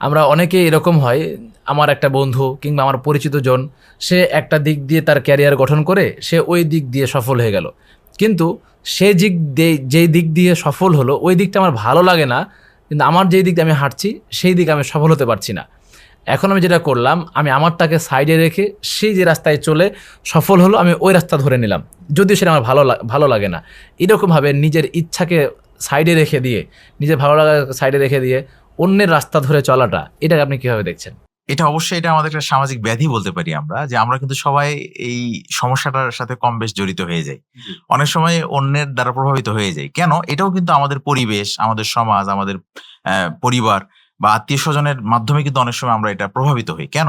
আমরা অনেকে এরকম হয়, আমার একটা বন্ধু কিংবা আমার পরিচিত জন, সে একটা দিক দিয়ে তার ক্যারিয়ার গঠন করে সে ওই দিক দিয়ে সফল হয়ে গেল। কিন্তু সে দিক যেই দিক দিয়ে সফল হলো, ওই দিকটা আমার ভালো লাগে না, কিন্তু আমার যেই দিক আমি হাঁটছি, সেই দিকে আমি সফল হতে পারছি না। এখন আমি যেটা করলাম, আমি আমারটাকে সাইডে রেখে সেই যে রাস্তায় চলে সফল হলো, আমি ওই রাস্তা ধরে নিলাম। যদিও সেটা আমার ভালো ভালো লাগে না। এরকমভাবে নিজের ইচ্ছাকে সাইডে রেখে দিয়ে, নিজের ভালো লাগা সাইডে রেখে দিয়ে অন্যের রাস্তা ধরে চলাটা এটা আপনি কীভাবে দেখছেন? এটা অবশ্যই এটা আমাদের একটা সামাজিক ব্যাধি বলতে পারি আমরা যে আমরা কিন্তু সবাই এই সমস্যাটার সাথে কম বেশ জড়িত হয়ে যাই। অনেক সময় অন্যের দ্বারা প্রভাবিত হয়ে যাই। কেন? এটাও কিন্তু আমাদের পরিবেশ আমাদের সমাজ আমাদের পরিবার বা আত্মীয় স্বজনের মাধ্যমে কিন্তু অনেক সময় আমরা এটা প্রভাবিত হই। কেন?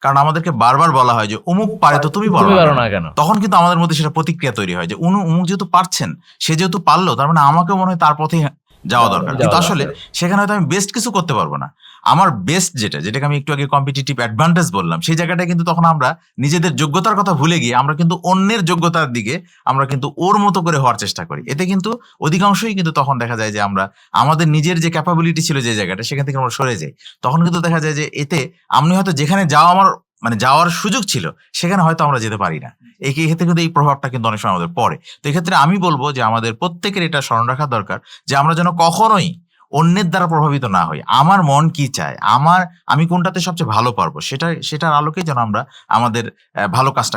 কারণ আমাদেরকে বারবার বলা হয় যে অমুক পারে তো তুমি পারো না। কেন? তখন কিন্তু আমাদের মধ্যে সেটা প্রতিক্রিয়া তৈরি হয় যে উনু অমুক যেহেতু পারছেন সে যেহেতু পারল তার মানে আমাকেও মনে হয় তার পথেই যাওয়া দরকার। কিন্তু আসলে সেখানে হয়তো আমি বেস্ট কিছু করতে পারব না। আমার বেস্ট যেটা যেটাকে আমি একটু আগে কম্পিটিটিভ অ্যাডভান্টেজ বললাম সেই জায়গাটা কিন্তু তখন আমরা নিজেদের যোগ্যতার কথা ভুলে গিয়ে আমরা কিন্তু অন্যের যোগ্যতার দিকে আমরা কিন্তু ওর মতো করে হওয়ার চেষ্টা করি। এতে কিন্তু অধিকাংশই কিন্তু তখন দেখা যায় যে আমরা আমাদের নিজের যে ক্যাপাবিলিটি ছিল যে জায়গাটা সেখান থেকে আমরা সরে যাই। তখন কিন্তু দেখা যায় যে এতে আমি হয়তো যেখানে যাওয়া আমার মানে যাওয়ার সুযোগ ছিল সেখানে হয়তো আমরা যেতে পারি না। এই ক্ষেত্রে কিন্তু এই প্রভাবটা কিন্তু অনেক সময় আমাদের পড়ে। তো এক্ষেত্রে আমি বলব যে আমাদের প্রত্যেকের এটা স্মরণ রাখা দরকার যে আমরা যেন কখনোই অন্যের দ্বারা প্রভাবিত না হই। আমার মন কি চায়? আমার আমি কোনটাতে সবচেয়ে ভালো পারব? সেটা সেটার আলোকে যেন আমরা আমাদের ভালো কাজটা